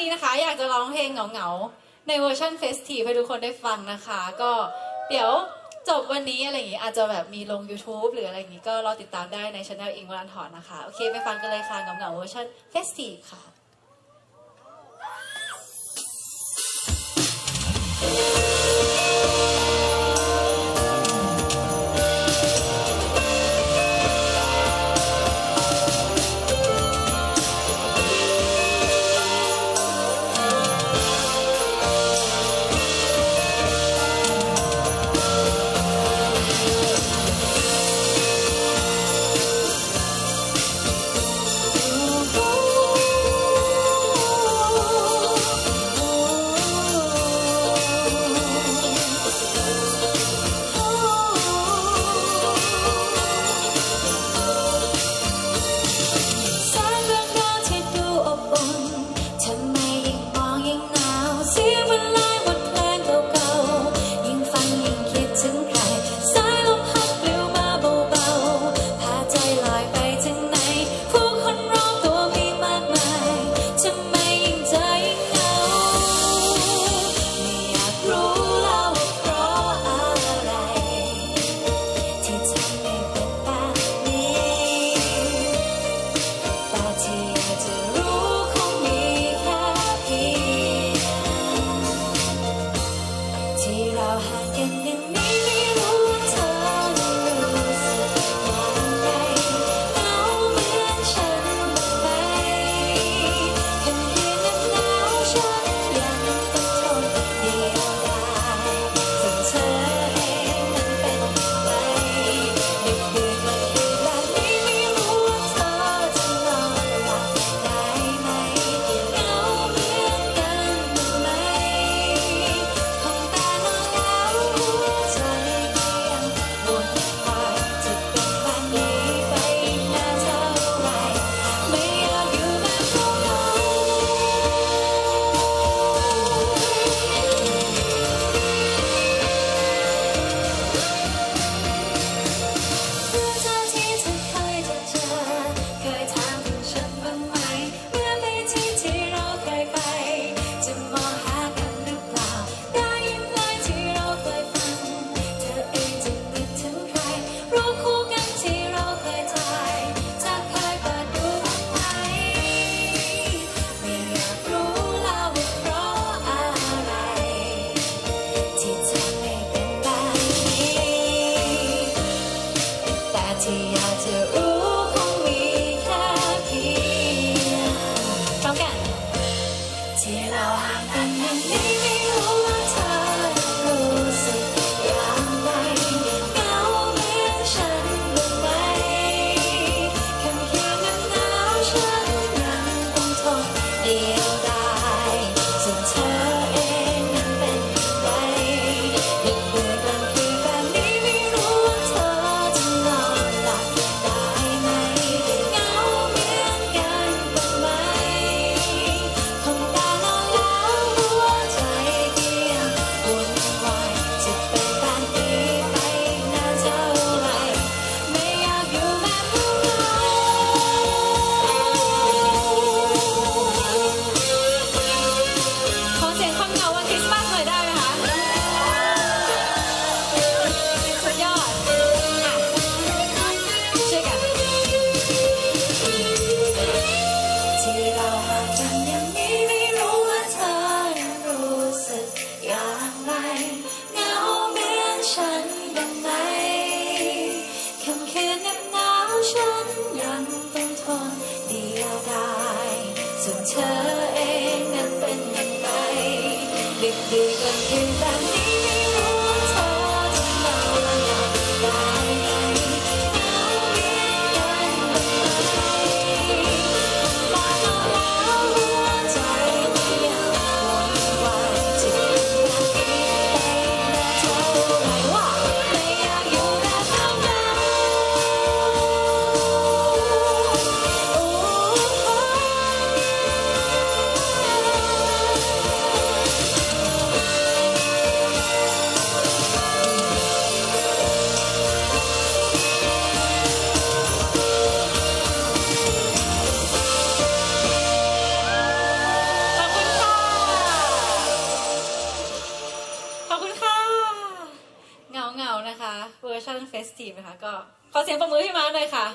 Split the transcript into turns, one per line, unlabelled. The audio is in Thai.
นี้นะคะ อยากจะร้องเพลงเหงาๆ ในเวอร์ชันเฟสทีให้ทุกคนได้ฟังนะคะ ก็เดี๋ยวจบวันนี้อะไรอย่างงี้อาจจะแบบมีลง YouTube หรืออะไรอย่างงี้ก็รอติดตามได้ในช anel อิงวันถอนนะคะ โอเคไปฟังกันเลยค่ะเหงาๆเวอร์ชันเฟสทีค่ะ
一个人孤单，你我错在哪里？有没有道理？爱了，我心还一样狂野，只因为太在乎你。 เหงานะคะ เวอร์ชันเฟสตีฟนะคะ ก็ขอเสียงประมือพี่มาร์
คหน่อยค่ะ